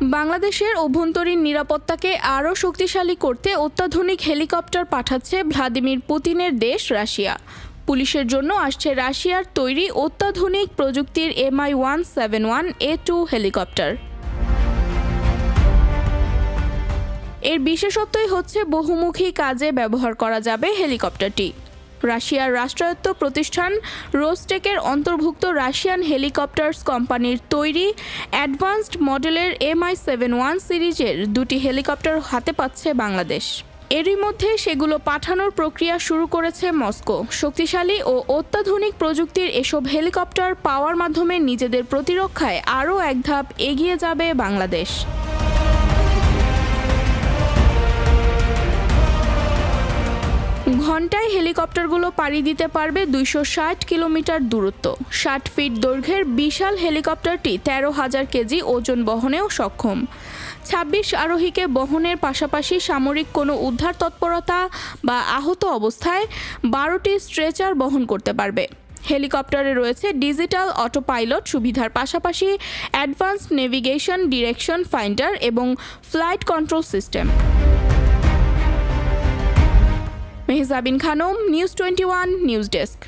বাংলাদেশের অভ্যন্তরীণ নিরাপত্তাকে আরও শক্তিশালী করতে অত্যাধুনিক হেলিকপ্টার পাঠাচ্ছে ভ্লাদিমির পুতিনের দেশ রাশিয়া। পুলিশের জন্য আসছে রাশিয়ার তৈরি অত্যাধুনিক প্রযুক্তির MI one seven one A two helicopter. এর বিশেষত্বই হচ্ছে বহুমুখী কাজে ব্যবহার করা যাবে হেলিকপ্টারটি। রাশিয়ার রাষ্ট্রায়ত্ত প্রতিষ্ঠান রোস্টেকের অন্তর্ভুক্ত রাশিয়ান হেলিকপ্টার্স কোম্পানির তৈরি অ্যাডভান্সড মডেলের এমআই সেভেন ওয়ান সিরিজের দুটি হেলিকপ্টার হাতে পাচ্ছে বাংলাদেশ। এরই মধ্যে সেগুলো পাঠানোর প্রক্রিয়া শুরু করেছে মস্কো। শক্তিশালী ও অত্যাধুনিক প্রযুক্তির এসব হেলিকপ্টার পাওয়ার মাধ্যমে নিজেদের প্রতিরক্ষায় আরও এক ধাপ এগিয়ে যাবে বাংলাদেশ। ঘন্টায় হেলিকপ্টারগুলো পাড়ি দিতে পারবে দুইশো ষাট কিলোমিটার দূরত্ব। ষাট ফিট দৈর্ঘ্যের বিশাল হেলিকপ্টারটি তেরো হাজার কেজি ওজন বহনেও সক্ষম। ছাব্বিশ আরোহীকে বহনের পাশাপাশি সামরিক কোনো উদ্ধার তৎপরতা বা আহত অবস্থায় বারোটি স্ট্রেচার বহন করতে পারবে। হেলিকপ্টারে রয়েছে ডিজিটাল অটো পাইলট সুবিধার পাশাপাশি অ্যাডভান্স নেভিগেশন ডিরেকশন ফাইন্ডার এবং flight control system. Mehjabin Khanam news twenty one news desk